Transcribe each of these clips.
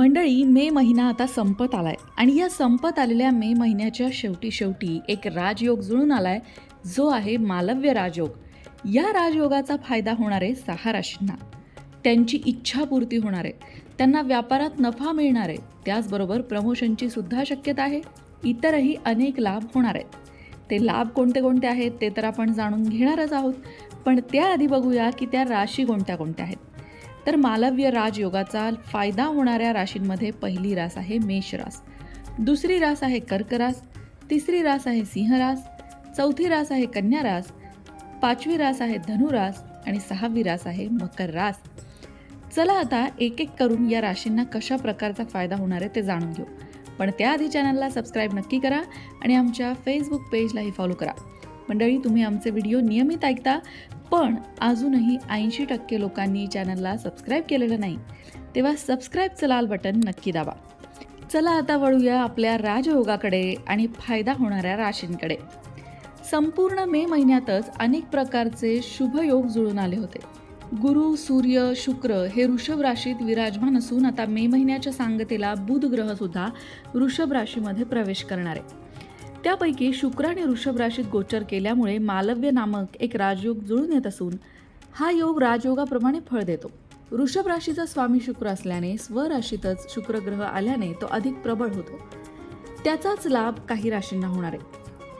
मंडळी मे महिना आता संपत आलाय आणि या संपत आलेल्या मे महिन्याच्या शेवटी शेवटी एक राजयोग जुळून आलाय जो आहे मालव्य राजयोग. या राजयोगाचा फायदा होणार आहे सहा राशींना. त्यांची इच्छापूर्ती होणार आहे त्यांना व्यापारात नफा मिळणार आहे त्याचबरोबर प्रमोशनची सुद्धा शक्यता आहे. इतरही अनेक लाभ होणार. आहेत ते लाभ कोणते कोणते आहेत ते तर आपण जाणून घेणारच आहोत. पण त्याआधी बघूया की त्या राशी कोणत्या कोणत्या आहेत. तर मालव्य राजयोगाचा फायदा होणाऱ्या राशींमध्ये पहिली रास आहे मेष रास. दुसरी रास आहे कर्क रास. तिसरी रास आहे सिंहरास चौथी रास आहे कन्या रास. पाचवी रास आहे धनुरास आणि सहावी रास आहे मकर रास. चला आता एक एक करून या राशींना कशा प्रकारचा फायदा होणार आहे ते जाणून घेऊ. पण त्याआधी चॅनलला सबस्क्राईब नक्की करा आणि आमच्या फेसबुक पेजलाही फॉलो करा. मंडळी तुम्ही आमचे व्हिडिओ नियमित ऐकता पण अजूनही ऐंशी टक्के लोकांनी चॅनलला सबस्क्राईब केलेलं नाही तेव्हा सबस्क्राईबचं लाल बटन नक्की दाबा. चला आता वळूया आपल्या राजयोगाकडे आणि फायदा होणाऱ्या राशींकडे. संपूर्ण मे महिन्यातच अनेक प्रकारचे शुभयोग जुळून आले होते. गुरु सूर्य शुक्र हे वृषभ राशीत विराजमान असून आता मे महिन्याच्या सांगतेला बुध ग्रह सुद्धा वृषभ राशीमध्ये प्रवेश करणार. आहे त्यापैकी शुक्राने वृषभ राशीत गोचर केल्यामुळे मालव्य नामक एक राजयोग जुळून येत असून हा योग राजयोगाप्रमाणे फळ देतो. वृषभ राशीचा स्वामी शुक्र असल्याने स्वराशीतच शुक्र ग्रह आल्याने तो अधिक प्रबळ होतो. त्याचाच लाभ काही राशींना होणार आहे.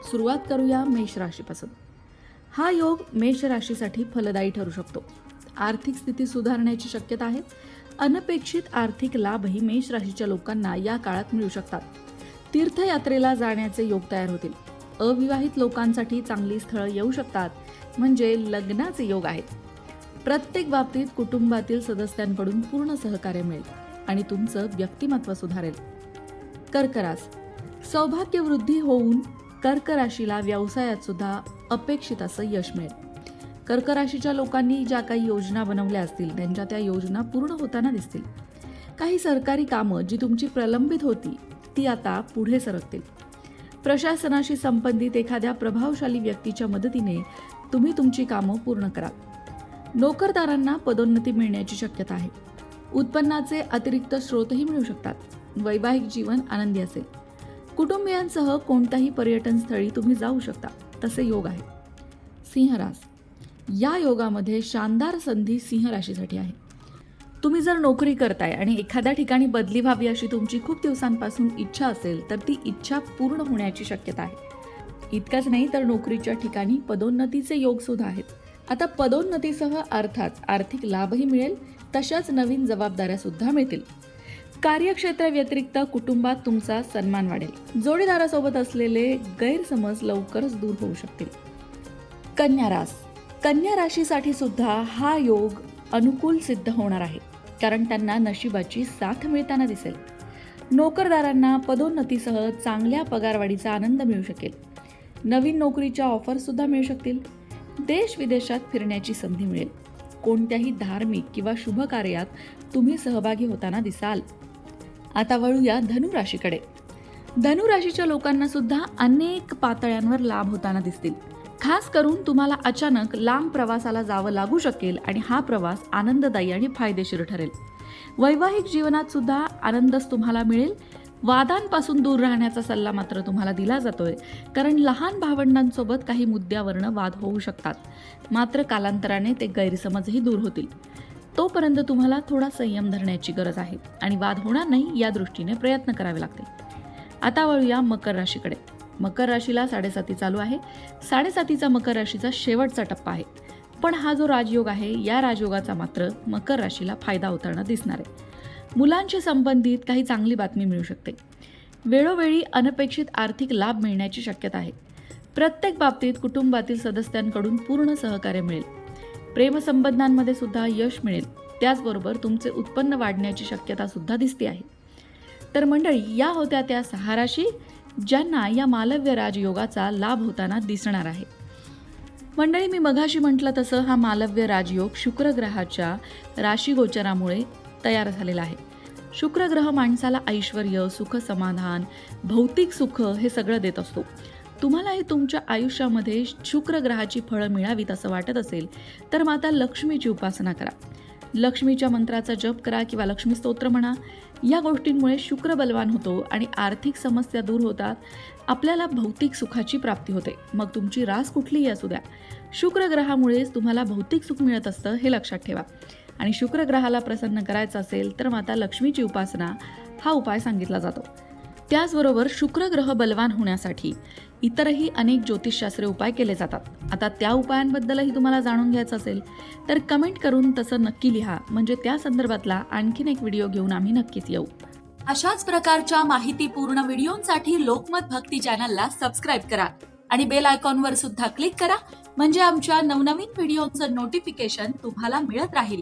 सुरुवात करूया मेष राशीपासून. हा योग मेष राशीसाठी फलदायी ठरू शकतो. आर्थिक स्थिती सुधारण्याची शक्यता आहे. अनपेक्षित आर्थिक लाभही मेष राशीच्या लोकांना या काळात मिळू शकतात. तीर्थयात्रेला जाण्याचे योग तयार होतील. अविवाहित लोकांसाठी चांगली स्थळं येऊ शकतात म्हणजे लग्नाचे योग आहेत. प्रत्येक बाबतीत कुटुंबातील सदस्यांकडून पूर्ण सहकार्य मिळेल आणि तुमचं व्यक्तिमत्व सुधारेल. कर्करास. सौभाग्यवृद्धी होऊन कर्क राशीला व्यवसायात सुद्धा अपेक्षित असं यश मिळेल. कर्क राशीच्या लोकांनी ज्या काही योजना बनवल्या असतील त्यांच्या त्या योजना पूर्ण होताना दिसतील. काही सरकारी कामं जी तुमची प्रलंबित होती ती आता पुढे सरकतील. प्रशासनाशी संबंधित एखाद्या प्रभावशाली व्यक्तीच्या मदतीने तुम्ही तुमची कामं पूर्ण कराल. नोकरदारांना पदोन्नती मिळण्याची शक्यता आहे. उत्पन्नाचे अतिरिक्त स्रोतही मिळू शकतात. वैवाहिक जीवन आनंदी असेल. कुटुंबियांसह कोणत्याही पर्यटन स्थळी तुम्ही जाऊ शकता. तसे योग आहे. सिंहरास या योगामध्ये शानदार संधी सिंह राशीसाठी आहे. तुम्ही जर नोकरी करताय आणि एखाद्या ठिकाणी बदली व्हावी अशी तुमची खूप दिवसांपासून इच्छा असेल तर ती इच्छा पूर्ण होण्याची शक्यता आहे. इतकंच नाही तर नोकरीच्या ठिकाणी पदोन्नतीचे योग सुद्धा आहेत. आता पदोन्नतीसह अर्थात आर्थिक लाभही मिळेल तशाच नवीन जबाबदाऱ्या सुद्धा मिळतील. कार्यक्षेत्राव्यतिरिक्त कुटुंबात तुमचा सन्मान वाढेल. जोडीदारासोबत असलेले गैरसमज लवकरच दूर होऊ शकतील. कन्या रास. कन्या राशीसाठी सुद्धा हा योग अनुकूल सिद्ध होणार आहे. कारण त्यांना नशिबाची साथ मिळताना दिसेल. नोकरदारांना पदोन्नतीसह चांगल्या पगारवाढीचा आनंद मिळू शकेल. नवीन नोकरीच्या ऑफरसुद्धा मिळू शकतील. देश विदेशात फिरण्याची संधी मिळेल. कोणत्याही धार्मिक किंवा शुभ कार्यात तुम्ही सहभागी होताना दिसाल. आता वळूया धनुराशीकडे. धनुराशीच्या लोकांना सुद्धा अनेक पातळ्यांवर लाभ होताना दिसतील. खास करून तुम्हाला अचानक लांब प्रवासाला जावं लागू शकेल आणि हा प्रवास आनंददायी आणि फायदेशीर ठरेल. वैवाहिक जीवनात सुद्धा आनंदच तुम्हाला मिळेल. वादांपासून दूर राहण्याचा सल्ला मात्र तुम्हाला दिला जातोय. कारण लहान भावंडांसोबत काही मुद्द्यावरनं वाद होऊ शकतात. मात्र कालांतराने ते गैरसमजही दूर होतील. तोपर्यंत तुम्हाला थोडा संयम धरण्याची गरज आहे आणि वाद होणार नाही या दृष्टीने प्रयत्न करावे लागतील. आता वळूया मकर राशीकडे. मकर राशीला साडेसाती चालू आहे. साडेसातीचा मकर राशीचा शेवटचा टप्पा आहे. पण हा जो राजयोग आहे या राजयोगाचा मात्र मकर राशीला फायदा होताना दिसणार आहे. मुलांशी संबंधित काही चांगली बातमी मिळू शकते. वेळोवेळी अनपेक्षित आर्थिक लाभ मिळण्याची शक्यता आहे. प्रत्येक बाबतीत कुटुंबातील सदस्यांकडून पूर्ण सहकार्य मिळेल. प्रेमसंबंधांमध्ये सुद्धा यश मिळेल. त्याचबरोबर तुमचे उत्पन्न वाढण्याची शक्यता सुद्धा दिसते आहे. तर मंडळी या होत्या त्या सहा राशी. ज्यांना या मालव्य राजयोगाचा लाभ होताना दिसणार आहे. मंडळी मी मघाशी म्हटलं तसं हा मालव्य राजयोग शुक्र ग्रहाच्या राशीगोचरामुळे तयार झालेला आहे. शुक्र ग्रह माणसाला ऐश्वर सुख समाधान भौतिक सुख हे सगळं देत असतो. तुम्हालाही तुमच्या आयुष्यामध्ये शुक्र ग्रहाची फळं मिळावीत असं वाटत असेल तर माता लक्ष्मीची उपासना करा. लक्ष्मीच्या मंत्राचा जप करा किंवा लक्ष्मी स्तोत्र म्हणा या गोष्टींमुळे शुक्र बलवान होतो आणि आर्थिक समस्या दूर होतात. आपल्याला भौतिक सुखाची प्राप्ती होते. मग तुमची रास कुठलीही असू द्या. शुक्र ग्रहामुळेच तुम्हाला भौतिक सुख मिळत असतं हे लक्षात ठेवा. आणि शुक्र ग्रहाला प्रसन्न करायचं असेल तर माता लक्ष्मीची उपासना हा उपाय सांगितला जातो. त्याचबरोबर शुक्र ग्रह बलवान होण्यासाठी इतरही अनेक ज्योतिषशास्त्रीय उपाय केले जातात. आता त्या उपायांबद्दलही तुम्हाला जाणून घ्यायचं असेल तर कमेंट करून तसं नक्की लिहा. म्हणजे त्या संदर्भातला आणखीन एक व्हिडिओ घेऊन आम्ही नक्कीच येऊ. अशाच प्रकारच्या माहितीपूर्ण व्हिडिओंसाठी लोकमत भक्ती चॅनलला सबस्क्राईब करा आणि बेल आयकॉनवर सुद्धा क्लिक करा. म्हणजे आमच्या नवनवीन व्हिडिओचं नोटिफिकेशन तुम्हाला मिळत राहील.